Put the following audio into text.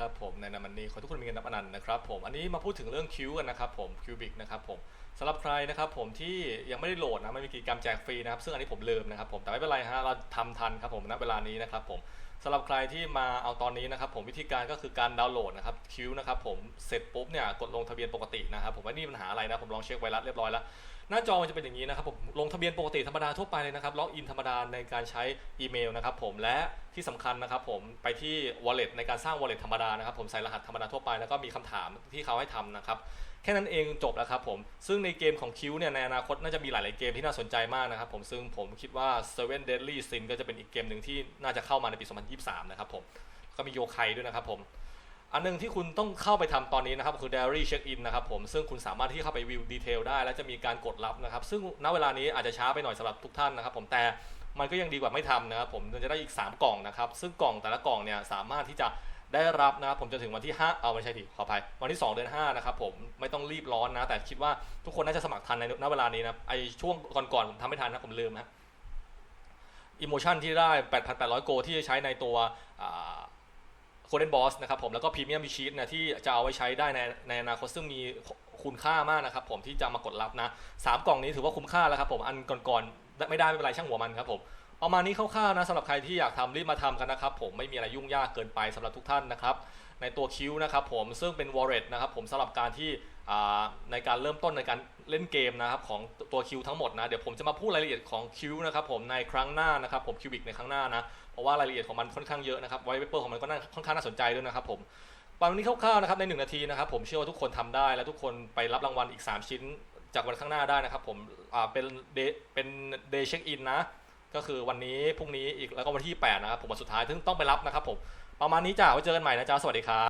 ครับผมในนามันนี้ขอทุกคนมีเงินนับอนันต์นะครับผมอันนี้มาพูดถึงเรื่องคิวกันนะครับผมคิวบิกนะครับผมสำหรับใครนะครับผมที่ยังไม่ได้โหลดนะไม่มีกิจกรรมแจกฟรีนะครับซึ่งอันนี้ผมลืมนะครับผมแต่ไม่เป็นไรฮะเราทำทันครับผมณเวลานี้นะครับผมสำหรับใครที่มาเอาตอนนี้นะครับผมวิธีการก็คือการดาวน์โหลดนะครับคิวนะครับผมเสร็จปุ๊บเนี่ยกดลงทะเบียนปกตินะครับผมว่านี่ปัญหาอะไรนะผมลองเช็คไวรัสเรียบร้อยแล้วหน้าจอมันจะเป็นอย่างนี้นะครับผมลงทะเบียนปกติธรรมดาทั่วไปเลยนะครับล็อกอินธรรมดาในการใช้อีเมลนะครับผมและที่สำคัญนะครับผมไปที่ wallet ในการสร้าง wallet ธรรมดานะครับผมใส่รหัสธรรมดาทั่วไปแล้วก็มีคำถามที่เขาให้ทำนะครับแค่นั้นเองจบแล้วครับผม ซึ่งในเกมของคิวเนี่ยในอนาคตน่าจะมีหลาย ๆ เกมที่น่าสนใจมากนะครับผมซึ่งผมคิดว่า Seven Deadly Sin ก็จะเป็นอีกเกมหนึ่งที่น่าจะเข้ามาในปี 2023 นะครับผมก็มีโยไคด้วยนะครับผม อันหนึงที่คุณต้องเข้าไปทำตอนนี้นะครับคือ diary check in นะครับผมซึ่งคุณสามารถที่เข้าไปวิวดีเทลได้ และจะมีการกดรับนะครับ ซึ่งณเวลานี้อาจจะช้าไปหน่อยสำหรับทุกท่านนะครับผมแต่มันก็ยังดีกว่าไม่ทำนะครับผมจะได้อีก 3 กล่องนะครับซึ่งกล่องแต่ละกล่องเนี่ยสามารถที่จะ ได้รับนะครับผมจนถึงวันที่ 5 เอาไม่ใช่ดิขออภัยวันที่ 2 เดือน 5 นะครับผมไม่ต้องรีบร้อนนะ แต่คิดว่าทุกคนน่าจะสมัครทันในณเวลานี้นะไอช่วงก่อนๆผมทำไม่ทันนะผมลืมฮะอิโมชันที่ได้ 8,800 โกที่จะใช้ในตัวโคเดนบอสนะครับผมแล้วก็พรีเมียมชีตเนี่ยที่จะเอาไว้ใช้ได้ในในอนาคตซึ่งมีคุณค่ามากนะครับผมที่จะมากดรับนะสามกล่องนี้ถือว่าคุ้มค่าแล้วครับผมอันก่อนๆไม่ได้ไม่เป็นไรช่างหัวมันครับผม ประมาณนี้คร่าวๆนะสำหรับใครที่อยากทำรีบมาทำกันนะครับ ผมไม่มีอะไรยุ่งยากเกินไปสำหรับทุกท่านนะครับ ในตัวคิวนะครับผมซึ่งเป็น wallet นะครับผมสำหรับการที่ในการเริ่มต้นในการเล่นเกมนะครับของตัวคิวทั้งหมดนะเดี๋ยวผมจะมาพูดรายละเอียดของคิวนะครับผมในครั้งหน้านะครับผมคิวบิกในครั้งหน้านะเพราะว่ารายละเอียดของมันค่อนข้างเยอะนะครับไวเปเปอร์ของมันก็น่าค่อนข้างน่าสนใจด้วยนะครับผมประมาณนี้คร่าวๆนะครับใน 1 นาทีนะครับผมเชื่อว่าทุกคนทำได้และทุกคนไปรับรางวัลอีก 3 ชิ้นจากวันข้างหน้าได้นะครับผมเป็นเดเป็นเดย์เช็คอินนะ ก็คือวันนี้พรุ่งนี้อีกแล้วก็วันที่ 8 นะครับผมวันสุดท้ายซึ่งต้องไปรับนะครับผมประมาณนี้จ้าไว้เจอกันใหม่นะจ้าสวัสดีครับ